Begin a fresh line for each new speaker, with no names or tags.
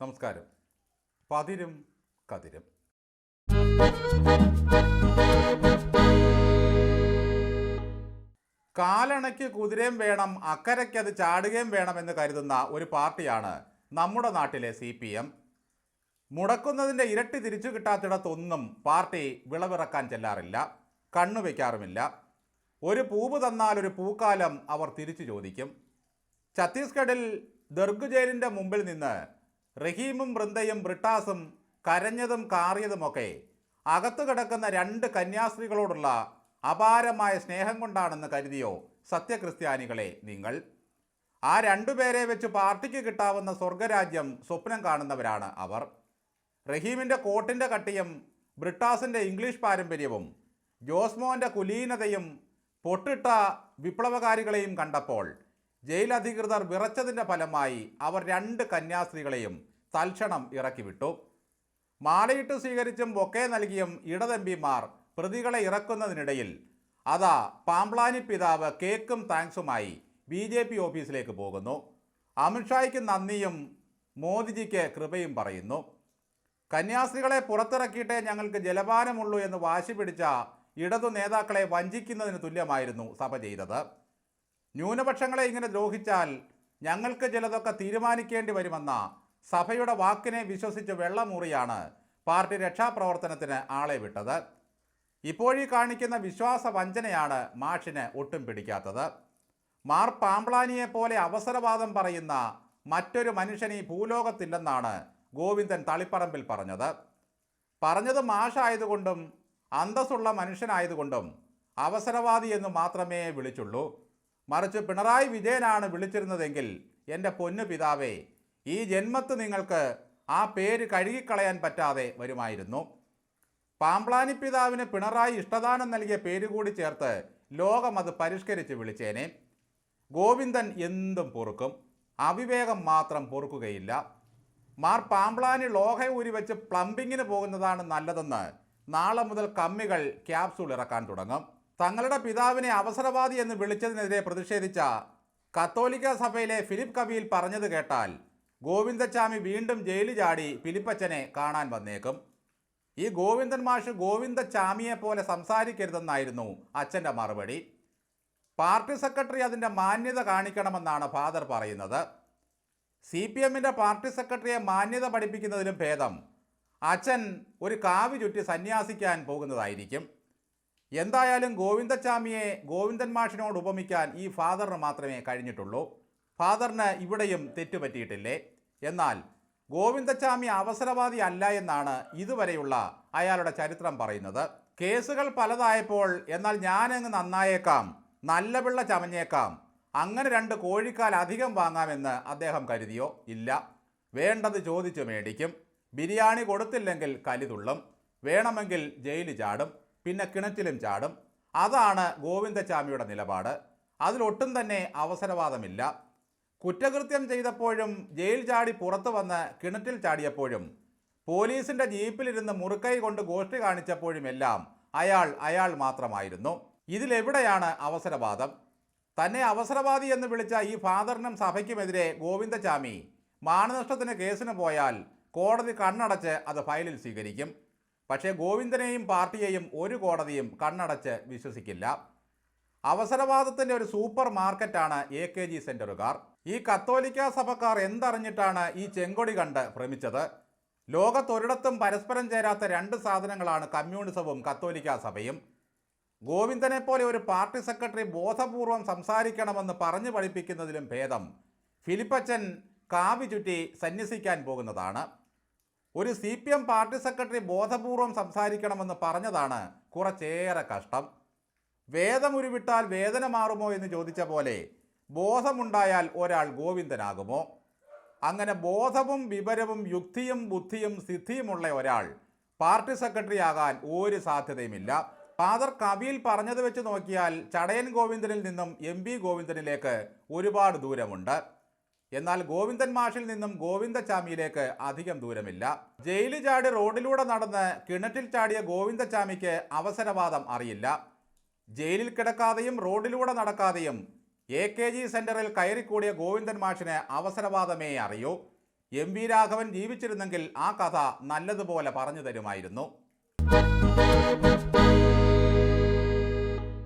നമസ്കാരം. പതിരും കതിരും. കാലണയ്ക്ക് കുതിരയും വേണം അക്കരയ്ക്ക് അത് ചാടുകയും വേണമെന്ന് കരുതുന്ന ഒരു പാർട്ടിയാണ് നമ്മുടെ നാട്ടിലെ സി പി എം. മുടക്കുന്നതിന്റെ ഇരട്ടി തിരിച്ചു കിട്ടാത്തിടത്തൊന്നും പാർട്ടി വിളവിറക്കാൻ ചെല്ലാറില്ല കണ്ണു വയ്ക്കാറുമില്ല ഒരു പൂവ് തന്നാൽ ഒരു പൂക്കാലം അവർ തിരിച്ചു ചോദിക്കും. ഛത്തീസ്ഗഡിൽ ദർഗ് ജയിലിന്റെ മുമ്പിൽ നിന്ന് റഹീമും വൃന്ദയും ബ്രിട്ടാസും കരഞ്ഞതും കാറിയതുമൊക്കെ അകത്തു കിടക്കുന്ന രണ്ട് കന്യാസ്ത്രീകളോടുള്ള അപാരമായ സ്നേഹം കൊണ്ടാണെന്ന് കരുതിയോ സത്യക്രിസ്ത്യാനികളെ നിങ്ങൾ? ആ രണ്ടുപേരെ വെച്ച് പാർട്ടിക്ക് കിട്ടാവുന്ന സ്വർഗരാജ്യം സ്വപ്നം കാണുന്നവരാണ് അവർ. റഹീമിന്റെ കോട്ടിന്റെ കട്ടിയും ബ്രിട്ടാസിന്റെ ഇംഗ്ലീഷ് പാരമ്പര്യവും ജോസ്മോന്റെ കുലീനതയും പൊട്ടിട്ട വിപ്ലവകാരികളെയും കണ്ടപ്പോൾ ജയിൽ അധികൃതർ വിറച്ചതിന്റെ ഫലമായി അവർ രണ്ട് കന്യാസ്ത്രീകളെയും തൽക്ഷണം ഇറക്കിവിട്ടു. മാളയിട്ട് സ്വീകരിച്ചും ബൊക്കെ നൽകിയും ഇടതെമ്പിമാർ പ്രതികളെ ഇറക്കുന്നതിനിടയിൽ അതാ പാംപ്ലാനി പിതാവ് കേക്കും താങ്ക്സുമായി ബി ജെ പി ഓഫീസിലേക്ക് പോകുന്നു. അമിത്ഷായ്ക്ക് നന്ദിയും മോദിജിക്ക് കൃപയും പറയുന്നു. കന്യാസ്ത്രീകളെ പുറത്തിറക്കിയിട്ടേ ഞങ്ങൾക്ക് ജലപാനമുള്ളൂ എന്ന് വാശി പിടിച്ച ഇടതു നേതാക്കളെ വഞ്ചിക്കുന്നതിന് തുല്യമായിരുന്നു സഭ ചെയ്തത്. ന്യൂനപക്ഷങ്ങളെ ഇങ്ങനെ ദ്രോഹിച്ചാൽ ഞങ്ങൾക്ക് ചിലതൊക്കെ തീരുമാനിക്കേണ്ടി വരുമെന്ന സഭയുടെ വാക്കിനെ വിശ്വസിച്ച് വെള്ളമൂറിയാണ് പാർട്ടി രക്ഷാപ്രവർത്തനത്തിന് ആളെ വിട്ടത്. ഇപ്പോഴീ കാണിക്കുന്ന വിശ്വാസ വഞ്ചനയാണ് മാഷിന് ഒട്ടും പിടിക്കാത്തത്. മാർ പാമ്പ്ലാനിയെ പോലെ അവസരവാദം പറയുന്ന മറ്റൊരു മനുഷ്യൻ ഈ ഭൂലോകത്തില്ലെന്നാണ് ഗോവിന്ദൻ തളിപ്പറമ്പിൽ പറഞ്ഞത്. പറഞ്ഞത് മാഷായതുകൊണ്ടും അന്തസ്സുള്ള മനുഷ്യനായതുകൊണ്ടും അവസരവാദി എന്ന് മാത്രമേ വിളിച്ചുള്ളൂ. മറിച്ച് പിണറായി വിജയനാണ് വിളിച്ചിരുന്നതെങ്കിൽ എന്റെ പൊന്നു പിതാവേ ഈ ജന്മത്ത് നിങ്ങൾക്ക് ആ പേര് കഴുകിക്കളയാൻ പറ്റാതെ വരുമായിരുന്നു. പാമ്പ്ലാനി പിതാവിന് പിണറായി ഇഷ്ടദാനം നൽകിയ പേര് കൂടി ചേർത്ത് ലോകം അത് പരിഷ്കരിച്ച് വിളിച്ചേനെ. ഗോവിന്ദൻ എന്തും പൊറുക്കും അവിവേകം മാത്രം പൊറുക്കുകയില്ല. മാർ പാമ്പ്ലാനി ലോഹ ഊരി വെച്ച് പ്ലംബിങ്ങിന് പോകുന്നതാണ് നല്ലതെന്ന് നാളെ മുതൽ കമ്മികൾ ക്യാപ്സൂൾ ഇറക്കാൻ തുടങ്ങും. തങ്ങളുടെ പിതാവിനെ അവസരവാദി എന്ന് വിളിച്ചതിനെതിരെ പ്രതിഷേധിച്ച കത്തോലിക്ക സഭയിലെ ഫിലിപ്പ് കവിയിൽ പറഞ്ഞത് കേട്ടാൽ ഗോവിന്ദച്ചാമി വീണ്ടും ജയിലിൽ ചാടി ഫിലിപ്പച്ചനെ കാണാൻ വന്നേക്കും. ഈ ഗോവിന്ദൻ മാഷ് ഗോവിന്ദച്ചാമിയെ പോലെ സംസാരിക്കരുതെന്നായിരുന്നു അച്ഛന്റെ മറുപടി. പാർട്ടി സെക്രട്ടറി അതിന്റെ മാന്യത കാണിക്കണമെന്നാണ് ഫാദർ പറയുന്നത്. സി പി എമ്മിന്റെ പാർട്ടി സെക്രട്ടറിയെ മാന്യത പഠിപ്പിക്കുന്നതിലും ഭേദം അച്ഛൻ ഒരു കാവി ചുറ്റി സന്യാസിക്കാൻ പോകുന്നതായിരിക്കും. എന്തായാലും ഗോവിന്ദച്ചാമിയെ ഗോവിന്ദൻ മാഷിനോട് ഉപമിക്കാൻ ഈ ഫാദറിന് മാത്രമേ കഴിഞ്ഞിട്ടുള്ളൂ. ഫാദറിന് ഇവിടെയും തെറ്റുപറ്റിയിട്ടില്ലേ? എന്നാൽ ഗോവിന്ദച്ചാമി അവസരവാദി അല്ല എന്നാണ് ഇതുവരെയുള്ള അയാളുടെ ചരിത്രം പറയുന്നത്. കേസുകൾ പലതായപ്പോൾ എന്നാൽ ഞാനങ്ങ് നന്നായേക്കാം നല്ല പിള്ള ചമഞ്ഞേക്കാം അങ്ങനെ രണ്ട് കോഴിക്കാൽ അധികം വാങ്ങാമെന്ന് അദ്ദേഹം കരുതിയോ? ഇല്ല. വേണ്ടത് ചോദിച്ചു മേടിക്കും. ബിരിയാണി കൊടുത്തില്ലെങ്കിൽ കലിതുള്ളും വേണമെങ്കിൽ ജയിലിൽ ചാടും. പിന്നെ കിണറ്റിലും ചാടും. അതാണ് ഗോവിന്ദചാമിയുടെ നിലപാട്. അതിലൊട്ടും തന്നെ അവസരവാദമില്ല. കുറ്റകൃത്യം ചെയ്തപ്പോഴും ജയിൽ ചാടി പുറത്തു വന്ന് കിണറ്റിൽ ചാടിയപ്പോഴും പോലീസിന്റെ ജീപ്പിലിരുന്ന് മുറുക്കൈ കൊണ്ട് ഗോഷ്ടി കാണിച്ചപ്പോഴുമെല്ലാം അയാൾ അയാൾ മാത്രമായിരുന്നു. ഇതിലെവിടെയാണ് അവസരവാദം? തന്നെ അവസരവാദി എന്ന് വിളിച്ച ഈ ഫാദറിനും സഭയ്ക്കുമെതിരെ ഗോവിന്ദചാമി മാനനഷ്ടത്തിന് കേസിന് പോയാൽ കോടതി കണ്ണടച്ച് അത് ഫയലിൽ സ്വീകരിക്കും. പക്ഷേ ഗോവിന്ദനെയും പാർട്ടിയെയും ഒരു കോടതിയും കണ്ണടച്ച് വിശ്വസിക്കില്ല. അവസരവാദത്തിന്റെ ഒരു സൂപ്പർ മാർക്കറ്റാണ് എ കെ ജി സെന്ററുകാർ ഈ കത്തോലിക്ക സഭക്കാർ എന്തറിഞ്ഞിട്ടാണ് ഈ ചെങ്കൊടി കണ്ട് ഭ്രമിച്ചത്? ലോകത്തൊരിടത്തും പരസ്പരം ചേരാത്ത രണ്ട് സാധനങ്ങളാണ് കമ്മ്യൂണിസവും കത്തോലിക്ക സഭയും. ഗോവിന്ദനെ പോലെ ഒരു പാർട്ടി സെക്രട്ടറി ബോധപൂർവം സംസാരിക്കണമെന്ന് പറഞ്ഞു പഠിപ്പിക്കുന്നതിലും ഭേദം. ഫിലിപ്പച്ചൻ കാവി ചുറ്റി സന്യസിക്കാൻ പോകുന്നതാണ്. ഒരു C P M party secretary ബോധപൂർവം സംസാരിക്കണമെന്ന് പറഞ്ഞതാണ് കുറച്ചേറെ കഷ്ടം. വേദമുരുവിട്ടാൽ വേദന മാറുമോ എന്ന് ചോദിച്ച പോലെ ബോധമുണ്ടായാൽ ഒരാൾ ഗോവിന്ദനാകുമോ? അങ്ങനെ ബോധവും വിവരവും യുക്തിയും ബുദ്ധിയും സിദ്ധിയുമുള്ള ഒരാൾ പാർട്ടി സെക്രട്ടറി ആകാൻ ഒരു സാധ്യതയുമില്ല. ഫാദർ കവിയിൽ പറഞ്ഞത് വെച്ച് നോക്കിയാൽ ചടയൻ ഗോവിന്ദനിൽ നിന്നും എം ഗോവിന്ദനിലേക്ക് ഒരുപാട് ദൂരമുണ്ട്. എന്നാൽ ഗോവിന്ദൻ മാഷിൽ നിന്നും ഗോവിന്ദചാമിയിലേക്ക് അധികം ദൂരമില്ല. ജയിലിൽ ചാടി റോഡിലൂടെ നടന്ന് കിണറ്റിൽ ചാടിയ ഗോവിന്ദചാമിക്ക് അവസരവാദം അറിയില്ല. ജയിലിൽ കിടക്കാതെയും റോഡിലൂടെ നടക്കാതെയും എ കെ ജി സെന്ററിൽ കയറിക്കൂടിയ ഗോവിന്ദൻ മാഷിന് അവസരവാദമേ അറിയൂ. എം വി രാഘവൻ ജീവിച്ചിരുന്നെങ്കിൽ ആ കഥ നല്ലതുപോലെ പറഞ്ഞു തരുമായിരുന്നു.